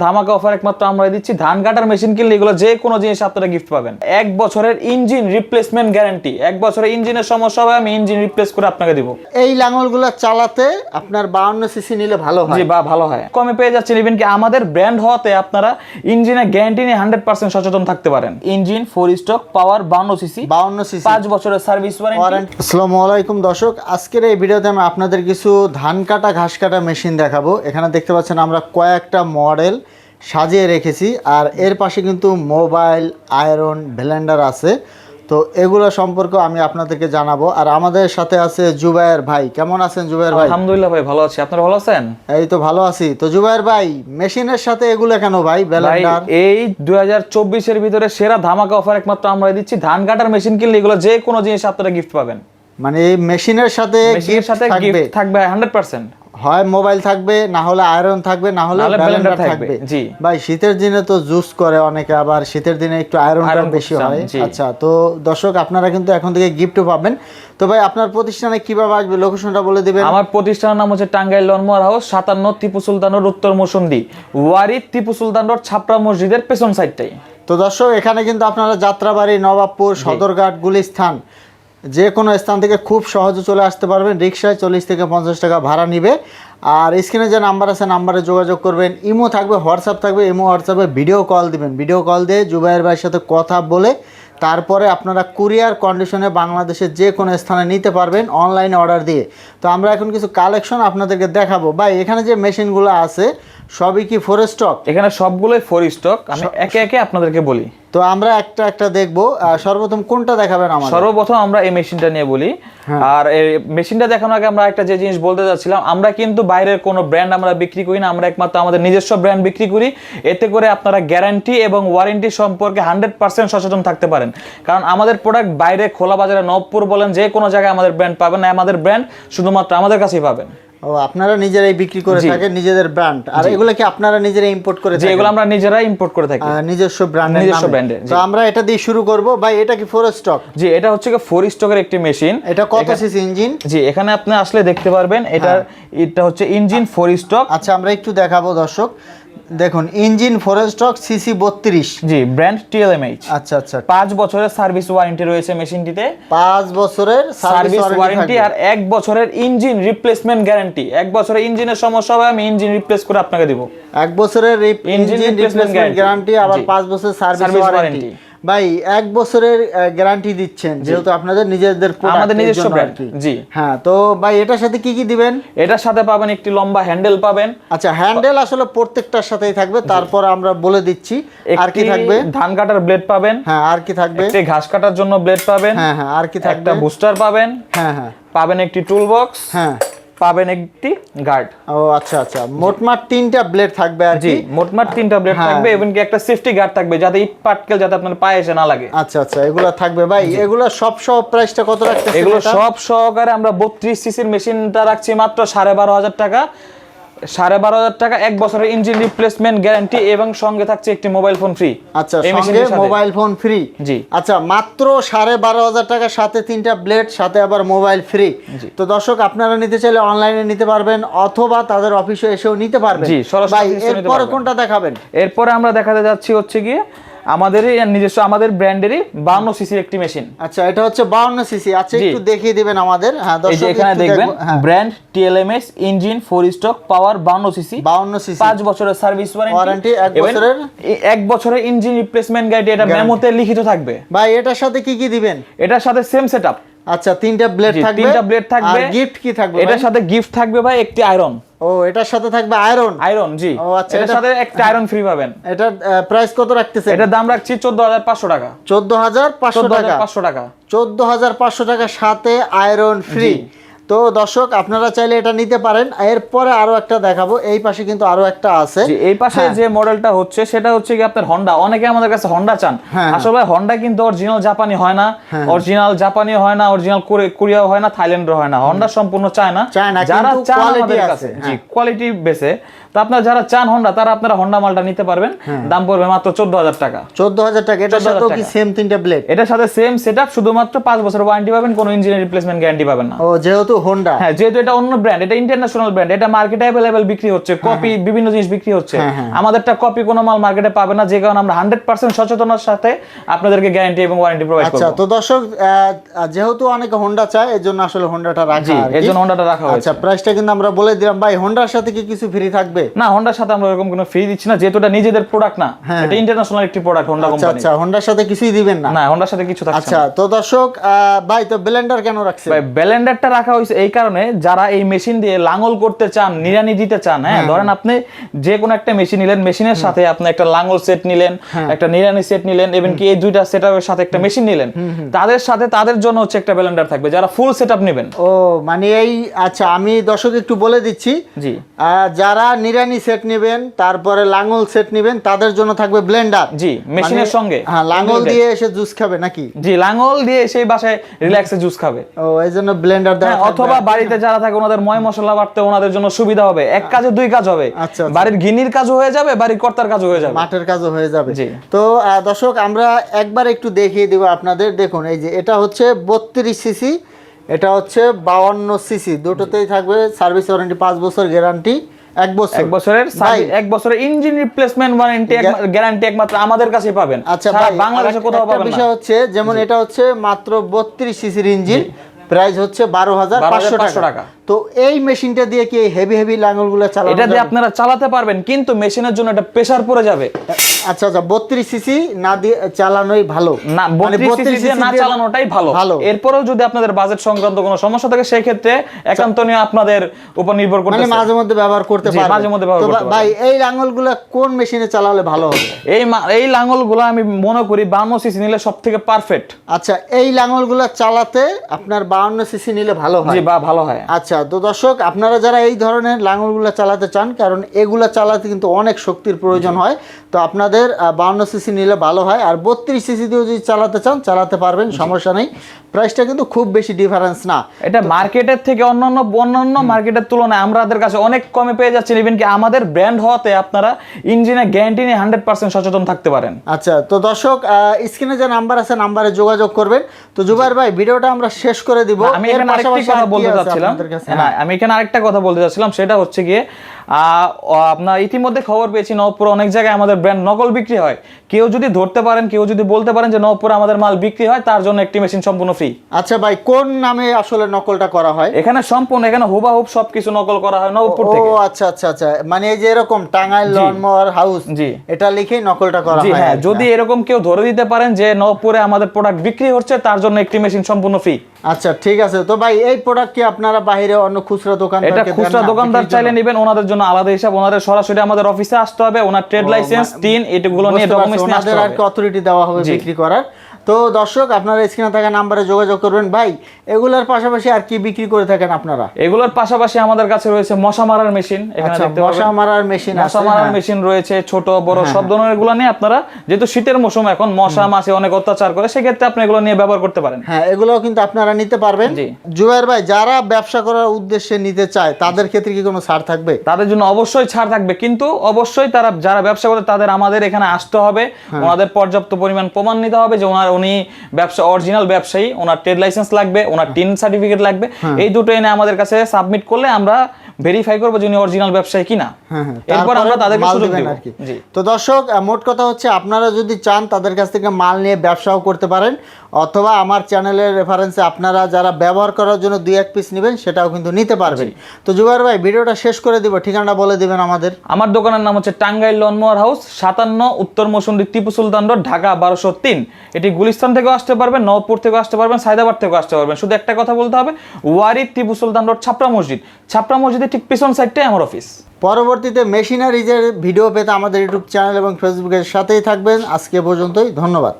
ধামাকা অফার একমাত্র আমরা দিচ্ছি। ধান কাটার মেশিন কিনলে এগুলো যে কোনো জিনিস আপনারা গিফট পাবেন। এক বছরের ইঞ্জিন রিপ্লেসমেন্ট গ্যারান্টি এক বছরের ইঞ্জিনের সমস্যা হবে আমি ইঞ্জিন রিপ্লেস করে আপনাকে দিব। এই লাঙলগুলো চালাতে আপনার বাউন্ন সিসি নিলে ভালো হয়। জি বা ভালো হয়। কমে পেয়ে যাচ্ছেন ইভেন কি আমাদের ব্র্যান্ড হওয়াতে আপনারা ইঞ্জিনের গ্যারান্টি নিয়ে হান্ড্রেড পার্সেন্ট সচেতন থাকতে পারেন। ইঞ্জিন ফোর স্টক পাওয়ার বান্ন সিসি বাউন্ন সিসি পাঁচ বছরের সার্ভিস ওয়ারেন্টি আসসালামু আলাইকুম দর্শক আজকের এই ভিডিওতে আমি আপনাদের কিছু ধান কাটা ঘাস কাটা মেশিন দেখাবো। এখানে দেখতে পাচ্ছেন আমরা কয়েকটা মডেল সাজিয়ে রেখেছি। আর এর পাশে কিন্তু মোবাইল আয়রন ব্লেন্ডার আছে। তো এগুলো সম্পর্কে আমি আপনাদেরকে জানাব। আর আমাদের সাথে আছে জুবায়ের ভাই। কেমন আছেন জুবায়ের ভাই? আলহামদুলিল্লাহ ভাই ভালো আছি। আপনারা ভালো আছেন? এই তো ভালো আছি। তো জুবায়ের ভাই মেশিনের সাথে এগুলো কেন ভাই? ব্লেন্ডার? এই দুই হাজার চব্বিশের ভিতরে সেরা ধামাকা অফার একমাত্র আমরা দিচ্ছি। ধান কাটার মেশিন কিনলে এগুলো যে কোনো জিনিস আপনারা গিফট পাবেন। মানে মেশিনের সাথে গিফট থাকবে? হান্ড্রেড পার্সেন্ট হয় মোবাইল থাকবে না হলে আয়রন থাকবে না হলে ব্লেন্ডার থাকবে, জি। ভাই শীতের দিনে তো জুস করে অনেকে আবার শীতের দিনে একটু আয়রনটা বেশি হয়। আচ্ছা তো দর্শক আপনারা কিন্তু এখন থেকে গিফটও পাবেন। তো ভাই আপনার প্রতিষ্ঠানে কীভাবে আসবে? লোকেশনটা বলে দিবেন। আমার প্রতিষ্ঠানের নাম হচ্ছে টাঙ্গাইল লনমোয়ার হাউস সাতান্ন টিপু সুলতান রোড উত্তর মৌসুন্দি ওয়ারি টিপু সুলতান রোড ছাপড়া মসজিদের পেছন সাইডটাই তো দর্শক এখানে কিন্তু আপনারা যাত্রাবাড়ি নবাবপুর সদরঘাট গুলিস্থান যে কোনো স্থান থেকে খুব সহজে চলে আসতে পারবেন। রিক্সায় চল্লিশ থেকে পঞ্চাশ টাকা ভাড়া নিবে। আর স্ক্রিনে যে নাম্বার আছে নাম্বারে যোগাযোগ করবেন। ইমো থাকবে হোয়াটসঅ্যাপ থাকবে ইমো হোয়াটসঅ্যাপে ভিডিও কল দিবেন। ভিডিও কল দিয়ে জুবাইর ভাইয়ের সাথে কথা বলে তারপরে আপনারা কুরিয়ার কন্ডিশনে বাংলাদেশের যে কোনো স্থানে নিতে পারবেন অনলাইনে অর্ডার দিয়ে। তো আমরা এখন কিছু কালেকশন আপনাদেরকে দেখাবো। ভাই এখানে যে মেশিনগুলো আছে সবই কি ফোর স্টক এখানে সবগুলোই ফোর স্টক আমি একে একে আপনাদেরকে বলি। তো আমরা একটা একটা দেখব সর্বপ্রথম কোনটা দেখাবেন আমার সর্বপ্রথম আমরা এই মেশিনটা নিয়ে বলি। আর এই মেশিনটা দেখানোর আগে আমরা একটা যে জিনিস বলতে যাচ্ছিলাম আমরা কিন্তু বাইরের কোনো ব্র্যান্ড আমরা বিক্রি করি না আমরা একমাত্র আমাদের নিজস্ব ব্র্যান্ড বিক্রি করি। এতে করে আপনারা গ্যারান্টি এবং ওয়ারেন্টি সম্পর্কে হান্ড্রেড পার্সেন্ট সচেতন থাকতে পারেন। কারণ আমাদের প্রোডাক্ট বাইরে খোলা বাজারে নবপুর বলেন যে কোনো জায়গায় আমাদের ব্র্যান্ড পাবেন না আমাদের ব্র্যান্ড শুধুমাত্র আমাদের কাছেই পাবেন। ও আপনারা নিজেরাই বিক্রি করে। থাকেন নিজেদের ব্র্যান্ড আর এগুলো কি আপনারা নিজেরাই ইম্পোর্ট করে থাকেন? এগুলো আমরা নিজেরাই ইম্পোর্ট করে থাকি। নিজস্ব ব্র্যান্ডের নিজস্ব ব্র্যান্ডের তো আমরা এটা দিয়ে শুরু করব। ভাই এটা কি ফোর স্টক জি এটা হচ্ছে কি ফোর স্টকের একটি মেশিন এটা কত সিসি ইঞ্জিন জি এখানে আপনি আসলে দেখতে পারবেন এটা এটা হচ্ছে ইঞ্জিন ফোর স্টক আচ্ছা আমরা একটু দেখাবো দর্শক। দেখুন ইঞ্জিন ফরেস্টক স্টক সিসি বত্রিশ। জি ব্র্যান্ড টিএলএমএইচ আচ্ছা আচ্ছা। পাঁচ বছরের সার্ভিস ওয়ারেন্টি রয়েছে মেশিনটিতে পাঁচ বছরের সার্ভিস ওয়ারেন্টি আর এক বছরের ইঞ্জিন রিপ্লেসমেন্ট গ্যারান্টি এক বছরের ইঞ্জিনের সমস্যা হবে আমি ইঞ্জিন রিপ্লেস করে আপনাকে দিব। এক বছরের ইঞ্জিন রিপ্লেসমেন্ট গ্যারান্টি আবার পাঁচ বছরের সার্ভিস ওয়ারেন্টি। ভাই এক বছরের গ্যারান্টি দিচ্ছেন যেহেতু আপনাদের নিজেদের আমাদের নিজস্ব কি। জি। হ্যাঁ তো ভাই এটার সাথে কি কি দিবেন? এটার সাথে পাবেন একটি লম্বা হ্যান্ডেল পাবেন। আচ্ছা হ্যান্ডেল আসলে প্রত্যেকটার সাথেই থাকবে তারপর আমরা বলে দিচ্ছি আর কি থাকবে? ধান কাটার ব্লেড পাবেন। হ্যাঁ আর কি থাকবে? একটি ঘাস কাটার জন্য ব্লেড পাবেন। হ্যাঁ হ্যাঁ আর কি থাকবে? একটা বুস্টার পাবেন। হ্যাঁ হ্যাঁ। পাবেন একটি টুল বক্স হ্যাঁ। পাবেন একটি গার্ড ও আচ্ছা আচ্ছা। মোটমাট তিনটা ব্লেড থাকবে আর জি মোটমাট তিনটা ব্লেড হ্যাঁ। থাকবে এবং কি একটা সেফটি গার্ড থাকবে যাতে ইট পাটকেল যাতে আপনার পায়ে এসে না লাগে। আচ্ছা আচ্ছা এগুলো থাকবে। ভাই এগুলো সব সহ প্রাইসটা কত রাখতে এগুলো সব সহকারে আমরা বত্রিশ সিসির মেশিনটা রাখছি মাত্র সাড়ে বারো হাজার টাকা। সাড়ে বারো হাজার টাকা এক বছরের ইঞ্জিন রিপ্লেসমেন্ট গ্যারান্টি এবং সঙ্গে থাকছে একটি মোবাইল ফোন ফ্রি আচ্ছা সঙ্গে মোবাইল ফোন ফ্রি জি। আচ্ছা মাত্র সাড়ে বারো হাজার টাকার সাথে তিনটা ব্লেড সাথে আবার মোবাইল ফ্রি তো দর্শক আপনারা নিতে চাইলে অনলাইনে নিতে পারবেন অথবা তাদের অফিসে এসেও নিতে পারবেন। জি, সরাসরি এরপর কোনটা দেখাবেন? এরপরে আমরা দেখাতে যাচ্ছি হচ্ছে গিয়ে আমাদেরই নিজস্ব আমাদের ব্র্যান্ডেরই বান্ন সিসি একটি মেশিন আচ্ছা এটা হচ্ছে বাউন্ন সিসি আচ্ছা একটু দেখিয়ে দিবেন আমাদের। হ্যাঁ দর্শক এই যে এখানে দেখবেন দেখব। Brand TLMS engine four stroke power বান্ন সিসি বাউন্ন সিসি 5 বছরের সার্ভিস ওয়ারেন্টি এক বছরের? এক বছরের ইঞ্জিন রিপ্লেসমেন্ট গ্যারান্টি এটা মেমোতে লিখিত থাকবে। ভাই এটার সাথে কি কি দিবেন? এটার সাথে সেম সেটআপ আচ্ছা তিনটা ব্লেড থাকবে। তিনটা ব্লেড থাকবে। আর গিফট কি থাকবে এটার সাথে গিফট থাকবে ভাই একটি আয়রন ও এটার সাথে থাকবে আয়রন আয়রন জি। ও, আচ্ছা, এটার সাথে একটা আয়রন ফ্রি পাবেন। এটার প্রাইস কত রাখতেছে এটার দাম রাখছি চোদ্দ হাজার পাঁচশো টাকা। চোদ্দ হাজার পাঁচশো চোদ্দ টাকা হাজার পাঁচশো টাকা। চোদ্দ হাজার পাঁচশো টাকার সাথে আয়রন ফ্রি তো দর্শক আপনারা চাইলে এটা নিতে পারেন। এরপরে আরও একটা দেখাবো। এই পাশে কিন্তু আরও একটা আছে। এই পাশে যে মডেলটা হচ্ছে সেটা হচ্ছে কি আপনার হন্ডা অনেকে আমাদের কাছে হন্ডা চান। হ্যাঁ, আসলে হন্ডা কিন্তু অরিজিনাল জাপানি হয় না। অরিজিনাল জাপানি হয় না অরিজিনাল কোরিয়াও হয় না থাইল্যান্ডের হয় না। হন্ডা সম্পূর্ণ চায় না। যারা চান আমাদের কাছে। জি হ্যাঁ। কোয়ালিটি বেসে তো আপনারা যারা চান হন্ডা তারা আপনারা হন্ডা মালটা নিতে পারবেন। হ্যাঁ। দাম পড়বে মাত্র চোদ্দ হাজার টাকা। চোদ্দ হাজার টাকা। এটার 14,000 সাথেও কি। সেম তিনটা ব্লেড এটার সাথে সেম সেটআপ শুধুমাত্র পাঁচ বছর ওয়ারেন্টি পাবেন কোনো ইঞ্জিনের রিপ্লেসমেন্ট গ্যারান্টি পাবেন না। ও যেহেতু হোন্ডা হ্যাঁ যেহেতু এটা অন্য ব্র্যান্ড এটা ইন্টারন্যাশনাল ব্র্যান্ড এটা মার্কেটে অ্যাভেলেবেল বিক্রি হচ্ছে কপি বিভিন্ন জিনিস বিক্রি হচ্ছে। হ্যাঁ, হ্যাঁ। আমাদেরটা কপি কোনো মাল মার্কেটে পাবে না যে কারণে আমরা হান্ড্রেড পার্সেন্ট সচেতনার সাথে আপনাদেরকে গ্যারান্টি এবং ওয়ারেন্টি প্রোভাইড আচ্ছা করব। তো দর্শক যেহেতু অনেকে হোন্ডা চায় এর জন্য আসলে হোন্ডাটা রাখা। এর জন্য হোন্ডাটা রাখা হয়েছে। আচ্ছা প্রাইসটা কিন্তু আমরা বলে দিলাম। ভাই হোন্ডার সাথে কি কিছু ফ্রি থাকবে? না হোন্ডার সাথে আমরা এরকম কোনো ফ্রি দিচ্ছি না যেহেতু এটা নিজেদের প্রোডাক্ট না। হ্যাঁ। এটা ইন্টারন্যাশনাল একটি প্রোডাক্ট হোন্ডা আচ্ছা কোম্পানি আচ্ছা হোন্ডার সাথে কিছুই দিবেন না? না হোন্ডার সাথে কিছু থাকছে আচ্ছা তো দর্শক ভাই তো ব্লেন্ডার কেন রাখছে ভাই ব্যালেন্ডারটা রাখা হয়েছে এই কারণে যারা এই মেশিন দিয়ে লাঙল করতে চান নিড়ানি দিতে চান হ্যাঁ ধরেন আপনি যে কোনো একটা মেশিন নিলেন মেশিনের সাথে আপনি একটা লাঙল সেট নিলেন হ্যাঁ। একটা নিড়ানি সেট নিলেন এবং কি এই দুইটা সেটআপের সাথে একটা মেশিন নিলেন তাদের সাথে তাদের জন্য হচ্ছে একটা ব্যালেন্ডার থাকবে যারা ফুল সেটআপ নেবেন। ও মানে এই আচ্ছা আমি দর্শক একটু বলে দিচ্ছি। জি। যারা নিরানি সেট নেবেন তারপরে লাঙ্গল সেট নেবেন তাদের জন্য থাকবে ব্লেন্ডার জি মেশিনের সঙ্গে। হ্যাঁ লাঙ্গল দিয়ে এসে জুস খাবে নাকি? জি লাঙল দিয়ে সেই বাসায় রিল্যাক্সে জুস খাবে। ও এই জন্য ব্লেন্ডার দেওয়া হ্যাঁ। অথবা বাড়িতে যারা থাকে ওনাদের ময় মশলা বাটতে ওনাদের জন্য সুবিধা হবে। এক কাজে দুই কাজ হবে। আচ্ছা, আচ্ছা। বাড়ির গিনির কাজও হয়ে যাবে বাড়ির কর্তার কাজও হয়ে যাবে। মাঠের কাজও হয়ে যাবে। জি। তো দর্শক আমরা একবার একটু দেখিয়ে দেবো আপনাদের। দেখুন এই যে এটা হচ্ছে বত্রিশ সিসি এটা হচ্ছে বাউান্ন সিসি। দুটোতেই থাকবে সার্ভিস ওয়ারেন্টি পাঁচ বছর গ্যারান্টি এক বছর। এক বছরের এক বছরের ইঞ্জিন রিপ্লেসমেন্ট ওয়ারেন্টি গ্যারান্টি একমাত্র আমাদের কাছেই পাবেন। আচ্ছা সারা ভাই বাংলাদেশে কোথাও পাবেন বিষয় হচ্ছে যেমন এটা হচ্ছে মাত্র বত্রিশ সিসির ইঞ্জিন। প্রাইস হচ্ছে বারো হাজার পাঁচশো 12,500 টাকা। তো এই মেশিনটা দিয়ে কি হেভি হেভি লাঙ্গলগুলো চালানো এটা দিয়ে আপনারা চালাতে পারবেন কিন্তু মেশিনের জন্য একটা প্রেশার পড়ে যাবে। আচ্ছা আচ্ছা বত্রিশ সিসি না দিয়ে চালানোই ভালো? না মানে 32 সিসি না চালানোটাই ভালো। ভালো। এরপরেও যদি আপনাদের বাজেট সংক্রান্ত কোনো সমস্যা থাকে সেই ক্ষেত্রে একান্তনীয় আপনাদের উপর নির্ভর মানে করতে মাঝে মধ্যে ব্যবহার করতে মাঝে মধ্যে ব্যবহার করতে ভাই এই লাঙ্গলগুলো কোন মেশিনে চালালে ভালো হবে? এই এই লাঙ্গলগুলো আমি মনে করি বান্ন সিসি নিলে সব থেকে পারফেক্ট আচ্ছা এই লাঙ্গলগুলো চালাতে আপনার বাউন্ন সিসি নিলে ভালো হয়। জি বা ভালো হয়। আচ্ছা তো দর্শক আপনারা যারা এই ধরনের লাঙলগুলো চালাতে চান কারণ এগুলা চালাতে কিন্তু অনেক শক্তির প্রয়োজন হয় তো আপনাদের বাউন্ন সিসি নিলে ভালো হয়। আর বত্রিশ সিসি দিয়েও যদি চালাতে চান চালাতে পারবেন সমস্যা নেই। প্রাইসটা কিন্তু খুব বেশি ডিফারেন্স না। এটা মার্কেটের থেকে অন্যান্য অন্যান্য মার্কেটের তুলনায় আমাদের কাছে অনেক কমে পেয়ে যাচ্ছেন। ইভেন কি আমাদের ব্র্যান্ড হওয়াতে আপনারা ইঞ্জিনের গ্যারান্টি নিয়ে হান্ড্রেড পার্সেন্ট সচেতন থাকতে পারেন। আচ্ছা তো দর্শক স্ক্রিনে যে নাম্বার আছে নাম্বারে যোগাযোগ করবেন। তো জুবাইর ভাই ভিডিওটা আমরা শেষ করে দিব। আমি এখানে আরেকটি কথা বলতে চাচ্ছিলাম? আপনাদের আমি এখানে আরেকটা কথা বলতে চাচ্ছিলাম। সেটা হচ্ছে গিয়ে আপনার ইতিমধ্যে খবর পেয়েছি নবপুরে অনেক জায়গায় আমাদের ব্র্যান্ড নকল বিক্রি হয়। কেউ যদি ধরতে পারেন কেউ যদি বলতে পারেন যে নবপুরে আমাদের মাল বিক্রি হয় তার জন্য একটি মেশিন সম্পূর্ণ ফ্রি আচ্ছা ভাই কোন নামে আসলে নকলটা করা হয়? এখানে সম্পূর্ণ এখানে হুবাহুব সবকিছু নকল করা হয় নবপুর থেকে। ও আচ্ছা আচ্ছা আচ্ছা। মানে এই যে এরকম টাঙ্গাইল লনমোহর হাউস জি। এটা লিখেই নকলটা করা হয় হ্যাঁ যদি এরকম কেউ ধরে দিতে পারেন যে নবপুরে আমাদের প্রোডাক্ট বিক্রি হচ্ছে তার জন্য একটি মেশিন সম্পূর্ণ ফ্রি আচ্ছা ঠিক আছে। তো ভাই এই প্রোডাক্ট কি আপনারা বাইরে অন্য খুচরা দোকান এটা খুচরা দোকানদার চাইলে নেবেন ওনাদের জন্য আলাদা হিসাব ওনাদের সরাসরি আমাদের অফিসে আসতে হবে ওনার ট্রেড লাইসেন্স টিন এগুলো নিয়ে ডকুমেন্টস নিয়ে আসতে হবে। অথরিটি দেওয়া হবে বিক্রি করার? তো দর্শক আপনারা স্ক্রিনে থাকা নাম্বারে যোগাযোগ করবেন ভাই। এগুলোর পাশাপাশি আর কি বিক্রি করে থাকেন আপনারা? এগুলোর পাশাপাশি আমাদের কাছে রয়েছে মশা মারার মেশিন। আচ্ছা মশা মারার মেশিন মশা মারার হ্যাঁ। মেশিন রয়েছে ছোট বড় সব ধরনেরগুলো নিয়ে আপনারা যেহেতু শীতের মৌসুম এখন মশা মাছে অনেক অত্যাচার করে সেক্ষেত্রে আপনি এগুলো নিয়ে ব্যবহার করতে পারেন। হ্যাঁ এগুলোও কিন্তু আপনারা নিতে পারবেন। জুয়ার ভাই যারা ব্যবসা করার উদ্দেশ্যে নিতে চায় তাদের ক্ষেত্রে কি কোনো ছাড় থাকবে? তাদের জন্য অবশ্যই ছাড় থাকবে কিন্তু অবশ্যই তারা যারা ব্যবসা করে তাদের আমাদের এখানে আসতে হবে। হ্যাঁ। ওনাদের পর্যাপ্ত পরিমাণ প্রমাণ নিতে হবে যে ওনার উনি ব্যবসা অরিজিনাল ব্যবসায়ী ওনার ট্রেড লাইসেন্স লাগবে ওনার টিন সার্টিফিকেট লাগবে হ্যাঁ। এই দুটো এনে আমাদের কাছে সাবমিট করলে আমরা ভেরিফাই করব যে উনি অরিজিনাল ব্যবসায়ী কিনা হ্যাঁ, হ্যাঁ। এরপর আমরা তাদের সুযোগ দেব আর কি। তো দর্শক মোট কথা হচ্ছে আপনারা যদি চান তাদের কাছ থেকে মাল নিয়ে ব্যবসাও করতে পারেন অথবা আমার চ্যানেলের রেফারেন্সে আপনারা যারা ব্যবহার করার জন্য দুই এক পিস নেবেন সেটাও কিন্তু নিতে পারবেন। তো জুবাইর ভাই ভিডিওটা শেষ করে দিব ঠিকানাটা বলে দিবেন আমাদের। আমার দোকানের নাম হচ্ছে টাঙ্গাইল লনমোয়ার হাউস সাতান্ন উত্তর মৌসুন্দি টিপু সুলতান রোড ঢাকা বারোশো তিন। এটি গুলিস্তান থেকেও আসতে পারবেন নবপুর থেকেও আসতে পারবেন সাইদাবাদ থেকেও আসতে পারবেন। শুধু একটা কথা বলতে হবে ওয়ারি টিপু সুলতান রোড ছাপড়া মসজিদ। ছাপড়া মসজিদের ঠিক পিছন সাইডটাই আমার অফিস পরবর্তীতে মেশিনারিজের ভিডিও পেতে আমাদের ইউটিউব চ্যানেল এবং ফেসবুকের সাথেই থাকবেন। আজকে পর্যন্তই ধন্যবাদ।